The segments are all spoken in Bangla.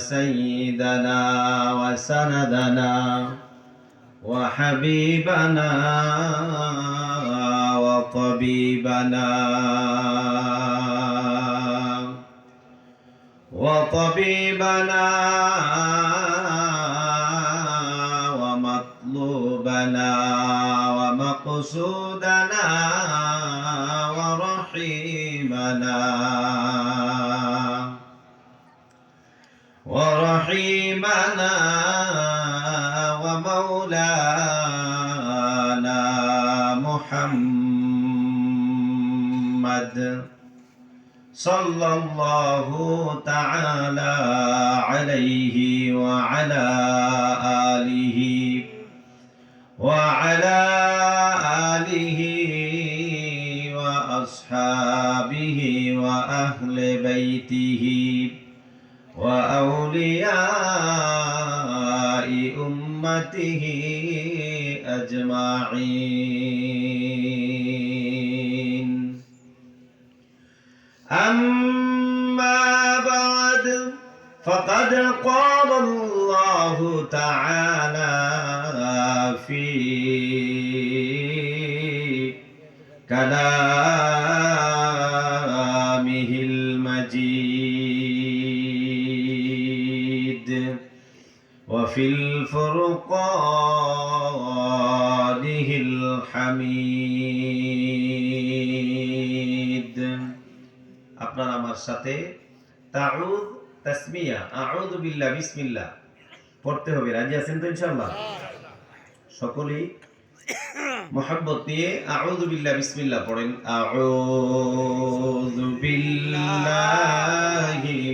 سيدنا وسندنا وحبيبنا وطبيبنا وطبيبنا ومطلوبنا ومقصودنا ورحيمنا ومولانا محمد. صلى الله تعالى عليه وعلى آله وعلى آله وأصحابه وأهل بيته وأولياء أمته أجمعين. أما بعد فقد قال الله تعالى في كلامه وفي الفرقانه الحميد আপনারা আমার সাথে তাউদ তাসমিয়া আউযু বিল্লাহ বিসমিল্লাহ পড়তে হবে রাজি আছেন তো ইনশাআল্লাহ সকলেই মোহাব্বত নিয়ে আউযু বিল্লাহ বিসমিল্লাহ পড়েন আউযু বিল্লাহি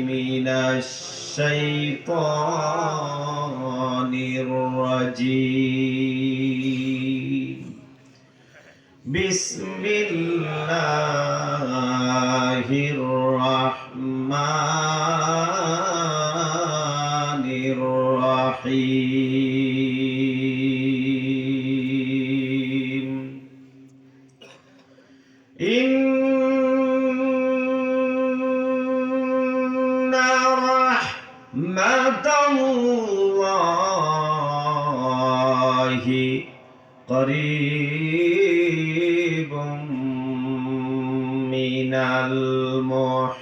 মিনাশ শাইতানির الرجيم بسم الله قريب من المحسنين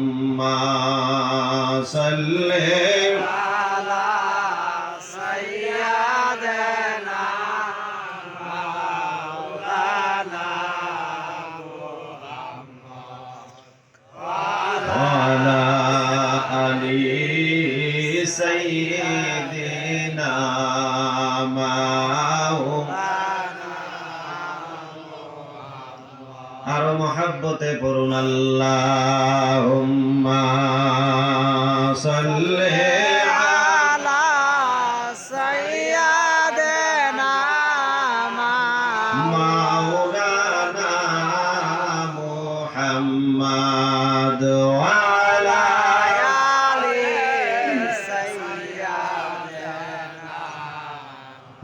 سيدنا مولانا. আরও মহাব্বতে পড়ুন আল্লাহ সাল্লে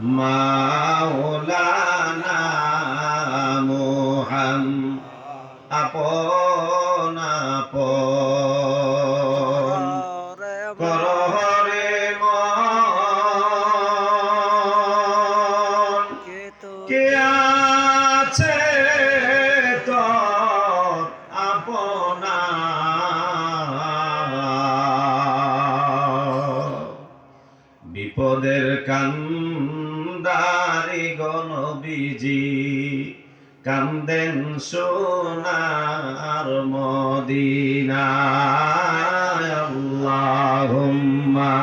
মাওলানা মোহাম আপন তোদের কান্দারি গণবিজি কান্দেন সোনার মদিনা আল্লাহুম্মা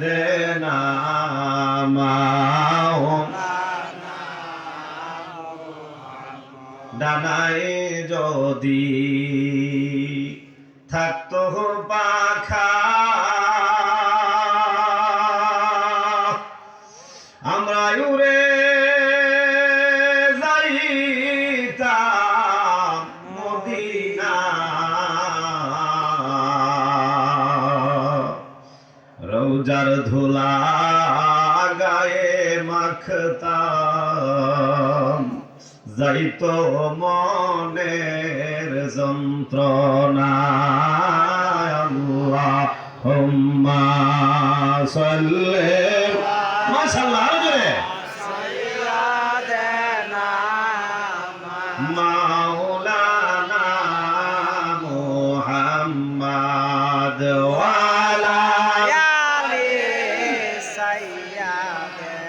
سيدنا ডানায় যদি গায়ে মাখতাম। যাইত মনের যন্ত্রণা হোম্মা সাল্লে। মাশাআল্লাহ আরও জোরে।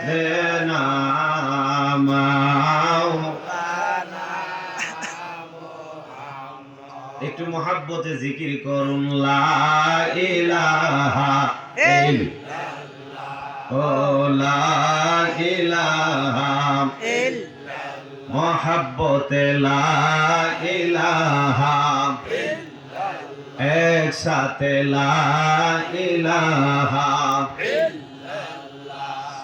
দেনা একটু মহাব্বতে জিকির করুন লা ইলাহা ইল্লাল্লাহ। ও লা ইলাহা মহাব্বতে লা ইলাহা একসাথে লা ইলাহা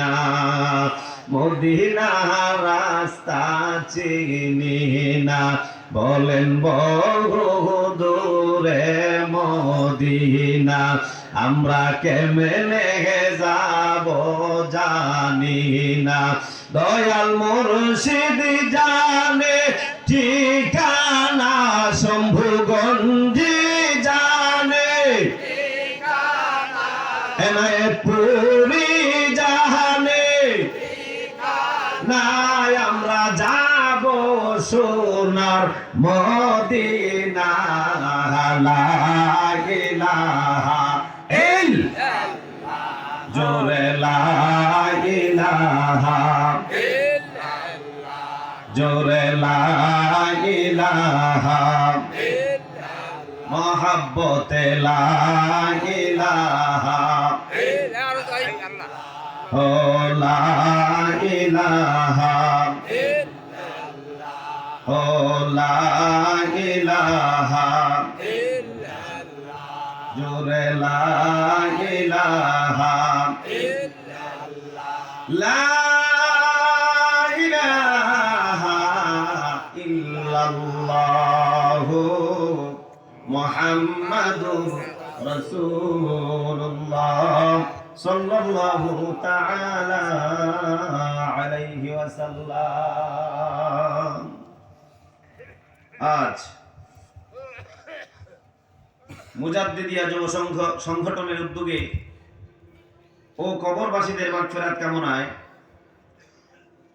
মদিনা মদিনা রাস্তা চিনি না। বলেন, বহু দূরে মদিনা, আমরা কেমনে যাব জানি না। দয়াল মুর্শিদ জানে ঠিকানা শম্ভুগঞ্জি নাই আমরা যাব সোনার মদিনা জোরে লা ইলাহা জোরে লা মহাব্বতে লা ইলাহা ও লা ইলাহা ও লা ইলাহা জোরে লা ইলাহা লা ইলাহা ইল্লাল্লাহু মুহাম্মাদুর রাসূলুল্লাহ সাল্লাল্লাহু তাআলা আলাইহি ওয়াসাল্লাম। আজ মুজাদ্দিদিয়া যুব সংঘ সংগঠনের উদ্যোগে ও কবরবাসীদের মাগফিরাত কামনায়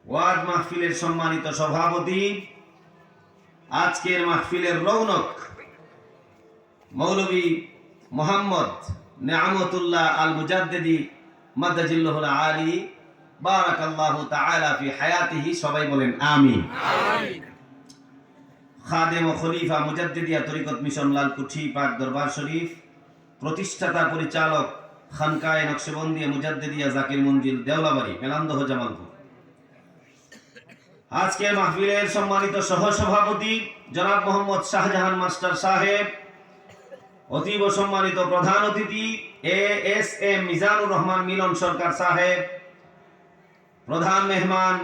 ওয়াজ মাহফিলের সম্মানিত সভাপতি, আজকের মাহফিলের রৌনক মৌলবী মোহাম্মদ নেয়ামতুল্লাহ আল মুজাদ্দিদি মাদাজিল্লাহুল আলী, বারাকাল্লাহু তাআলা ফি হায়াতিহি, সবাই বলেন আমিন। খাদেম ও খলিফা তরিকত মিশন, লালকুঠি পাক দরবার শরীফ। প্রতিষ্ঠাতা পরিচালক নকশবন্দিয়া জাকির মঞ্জিল, দেওলাবাড়ি, মেলান্দহ, জামালপুর। আজকে মাহফিলের সম্মানিত সহ সভাপতি জনাব মোহাম্মদ শাহজাহান মাস্টার সাহেব অতীব সম্মানিত প্রধান অতিথি A S M Mizanur Rahman Milon Sarkar সাহেব, প্রধান মেহমান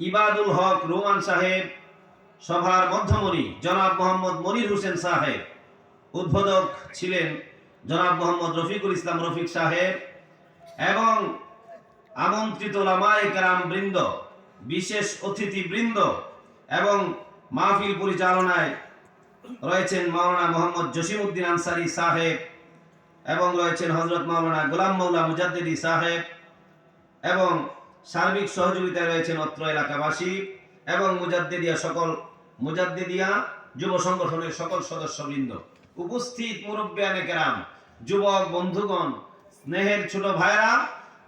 ইবাদুল হক রোমান সাহেব, সভার মধ্যমণি জনাব মোহাম্মদ মনির হোসেন সাহেব, উদ্বোধক ছিলেন জনাব মোহাম্মদ রফিকুল ইসলাম রফিক সাহেব এবং আমন্ত্রিত লামায় কেরাম বৃন্দ, বিশেষ অতিথি বৃন্দ এবং মাহফিল পরিচালনায় রয়েছেন মাওলানা মোহাম্মদ জসিমউদ্দিন আনসারি সাহেব এবং রয়েছেন হজরত মাওলানা গোলাম মৌলা মুজাদ্দিদি সাহেব এবং সার্বিক সহযোগিতায় রয়েছেন অত্র এলাকাবাসী এবং মুজাদ্দিদিয়া সকল, মুজাদ্দিদিয়া যুব সংগঠনের সকল সদস্যবৃন্দ। উপস্থিত মুরব্বিয়ানে কেরাম, যুবক, বন্ধুগণ, স্নেহের ছোট ভাইরা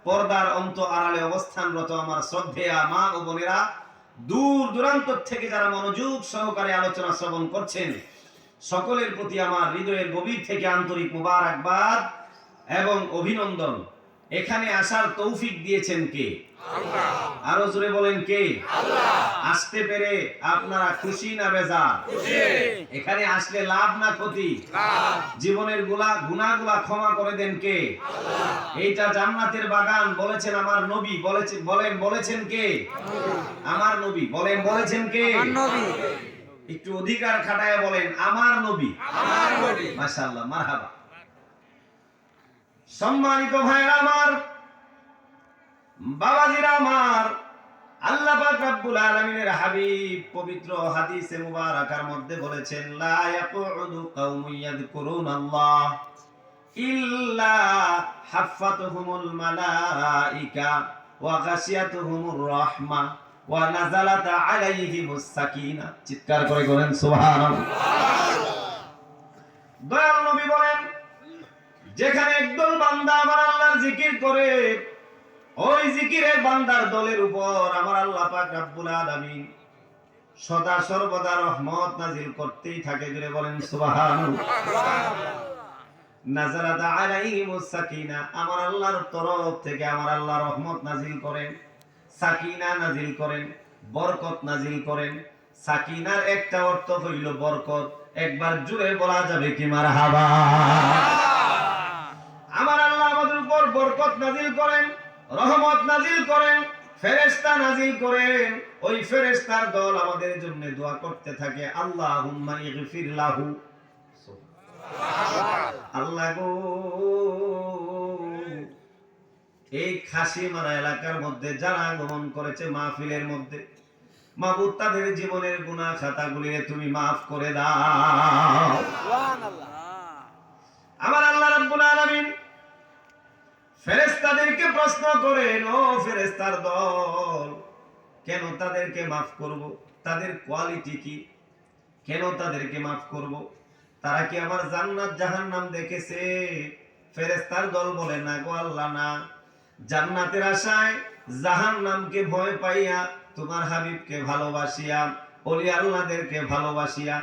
পর্দার অন্ত আড়ালে অবস্থানরত আমার শ্রদ্ধেয়া মা ও বোনেরা দূর দূরান্ত থেকে যারা মনোযোগ সহকারে আলোচনা শ্রবণ করছেন, সকলের প্রতি আমার হৃদয়ের গভীর থেকে আন্তরিক মুবারকবাদ এবং অভিনন্দন। এখানে আসার তৌফিক দিয়েছেন কে? আরও জোরে বলেন কে? আসতে পেরে আপনারা খুশি না বেজার? এখানে আসলে লাভ না ক্ষতি? জীবনেরগুলা গুনাহগুলা ক্ষমা করে দেন কে? এইটা জান্নাতের বাগান বলেছেন আমার নবী বলেছেন বলেন বলেছেন কে? আমার নবী বলেন বলেছেন কে? একটু অধিকার খাটায় বলেন আমার নবী। আমার নবী। মাশাআল্লাহ মারহাবা। সম্মানিত ভাইরা আমার, বাবাজিরা আমার, আল্লাহ পাক রব্বুল আলামিনের হাবিব পবিত্র হাদিসে মুবারাকার মধ্যে বলেছেন, লা ইয়াকুদু কওমুন ইয়াযকুরুনাল্লাহ ইল্লা হাফাতুহুমুল মালাইকা ওয়া গাশিয়াতুহুমুর রাহমা ওয়া নাযালাত আলাইহিমুস সাকিনা। চিৎকার করে বলেন, সুবহানাল্লাহ। দয়াল নবী বলেন যেখানে একদল বান্দা আমার আল্লাহর জিকির করে, ওই জিকিরের বান্দার দলের উপর আমার আল্লাহ পাক রব্বুল আলামিন সদা সর্বদা রহমত নাজিল করতেই থাকে জুড়ে বলেন সুবহানাল্লাহ। আলাইহিমুস সাকিনা, আমার আল্লাহর তরফ থেকে আমার আল্লাহ রহমত নাজিল করেন, সাকিনা নাজিল করেন, বরকত নাজিল করেন। সাকিনার একটা অর্থ হইল বরকত, একবার জুড়ে বলা যাবে কি মারহাবা? বরকত নাজিল করেন রহমত নাজিল করেন ফেরেশতা নাজিল করেন। ওই ফেরেশতার দল আমাদের জন্য দোয়া করতে থাকে আল্লাহুম্মা ইগফির লাহু। আল্লাহ গো এই খাসিমারা এলাকার মধ্যে যারা আগমন করেছে মাহফিলের মধ্যে মাহবুব তাদের জীবনের গুনাহ খাতাগুলি তুমি মাফ করে দাও। আমার আল্লাহ রাব্বুল আলামিন ফেরেশতাদেরকে প্রশ্ন করেন, ও ফেরেশতার দল, কেন তাদেরকে মাফ করব? তাদের কোয়ালিটি কি? কেন তাদেরকে মাফ করব? তারা কি আমার জান্নাত জাহান্নাম দেখেছে? ফেরেশতার দল বলে, না গো আল্লাহ, না। জান্নাতের আশায় জাহান্নামকে ভয় পাইয়া তোমার হাবিবকে ভালোবাসিয়া ওলি আল্লাহদেরকে ভালোবাসিয়া,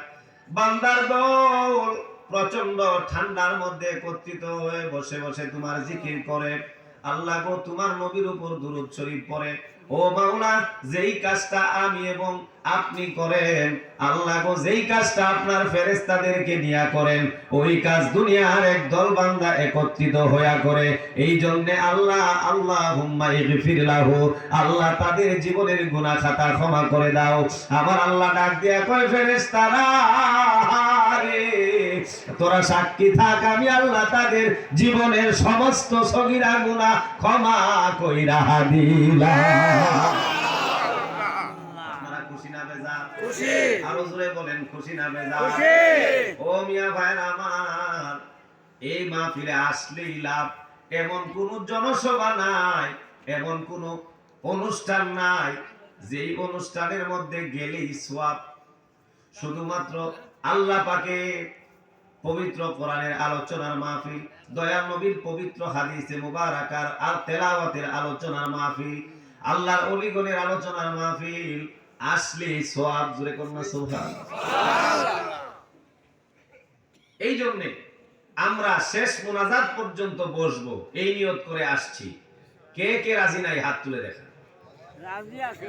বান্দার দল প্রচণ্ড ঠান্ডার মধ্যে একত্রিত হয়ে বসে বসে তোমার জিকির করে। আল্লাহ গো, তোমার নবীর উপর দুরূদ শরীফ পড়ে। ও মাওলা, যেই কাজটা আমি এবং আপনি করেন, আল্লাহ গো, যেই কাজটা আপনার ফেরেশতাদেরকে নিয়া করেন, ওই কাজ দুনিয়ার এক দল বান্দা একত্রিত হইয়া করে। এই জন্য আল্লাহ আল্লাহ হুম্মা ইগফির লাহু, আল্লাহ তাদের জীবনের গুনাহ খাতা ক্ষমা করে দাও। আমার আল্লাহ ডাক দিয়া কয়, ফেরেশতারা রে তোরা সাক্ষী থাক আমি আল্লাহ তাদের জীবনের সমস্ত সগিরা গুনাহ ক্ষমা কইরা দিলাম। আপনারা খুশি না বেজা খুশি। আরও জোরে বলেন খুশি না বেজা ও মিয়া ভাইরা আমার এই মাহফিলে আসলেই লাভ। এমন কোন জনসভা নাই এমন কোন অনুষ্ঠান নাই যেই অনুষ্ঠানের মধ্যে গেলেই সোয়াব শুধুমাত্র আল্লাহ পাকে পবিত্র কোরআনের আলোচনার মাহফিল, দয়াল নবীর পবিত্র হাদিসে মুবারাকার আর তেলাওয়াতের আলোচনার মাহফিল, আল্লাহর অলিগণের আলোচনার মাহফিল, আসলে সোয়াব জুড়ে কন্যা সোহান এই জন্যে আমরা শেষ মোনাজাত পর্যন্ত বসবো, এই নিয়ত করে আসছি। কে কে রাজি নাই, হাত তুলে দেখা রাজি আছে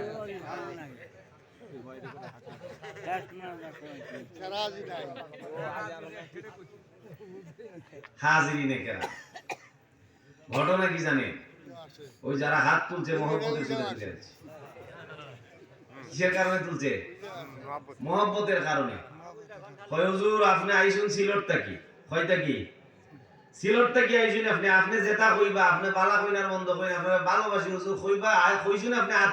হাজিরি নেকেরা ঘটনা কি জানেন? ওই যারা হাত তুলছে, মহব্বতের তুলে কিসের কারণে তুলছে? মহব্বতের কারণে। হুজুর, আপনি আইসুন সিলটটা কি? কয়টা কি? সিলটটা কি আইসুন আপনি? আপনি যেটা কইবা, আপনি বালা কইনার বন্ধ কইনা, আপনারা ভালোবাসি, হুজুর, কইবা আই কইছুন আপনি হাত